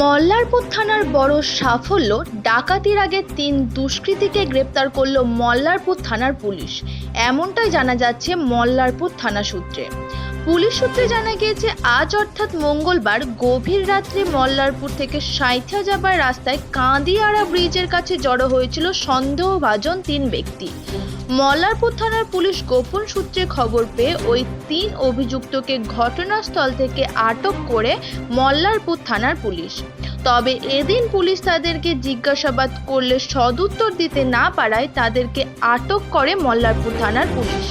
মল্লারপুর থানার বড় সাফল্য, ডাকাতির আগে তিন দুষ্কৃতীকে গ্রেপ্তার করল মল্লারপুর থানার পুলিশ। এমনটাই জানা যাচ্ছে মল্লারপুর থানা সূত্রে। পুলিশ সূত্রে জানা গিয়েছে, আজ অর্থাৎ মঙ্গলবার গভীর রাত্রে মল্লারপুর থেকে সাঁইথিয়া যাবার রাস্তায় কাঁদিয়াড়া ব্রিজের কাছে জড়ো হয়েছিল সন্দেহভাজন তিন ব্যক্তি। মল্লারপুর থানার পুলিশ গোপন সূত্রে খবর পেয়ে ওই তিন অভিযুক্তকে ঘটনাস্থল থেকে আটক করে মল্লারপুর থানার পুলিশ। তবে এদিন পুলিশ তাদেরকে জিজ্ঞাসাবাদ করলে সদুত্তর দিতে না পারায় তাদেরকে আটক করে মল্লারপুর থানার পুলিশ।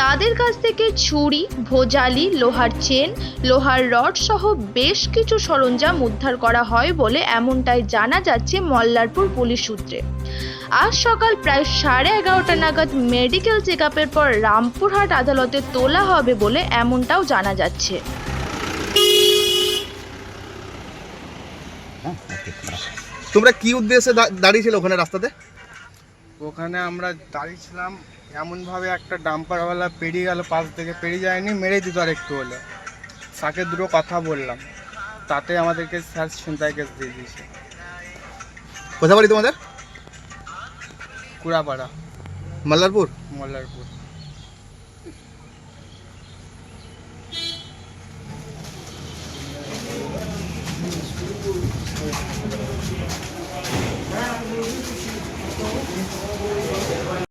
তাদের কাছ থেকে ছুরি ভোজালি লোহার চেন লোহার রড সহ বেশ কিছু সরঞ্জাম উদ্ধার করা হয় বলে এমনটাই জানা যাচ্ছে মল্লারপুর পুলিশ সূত্রে। আজ সকাল প্রায় সাড়ে এগারোটা নাগাদ মেডিকেল চেক আপের পর রামপুরহাট আদালতে তোলা হবে বলে এমনটাও জানা যাচ্ছে। তোমরা কি উদ্দেশ্যে দাঁড়িয়েছিলে ওখানে রাস্তাতে? ওখানে আমরা দাঁড়িয়েছিলাম এমনভাবে একটা ডাম্পারওয়ালা পেরিয়ে গেল পাশ থেকে পেরিয়ে যায়নি মেরে দিত আর একটু হলে সাকে দুটো কথা বললাম তাতে আমাদেরকে স্যার ছিনতাই কেস দিয়ে দিয়েছে। কোথা বলি তোমাদের? কুড়াপাড়া। মল্লারপুর? মল্লারপুর।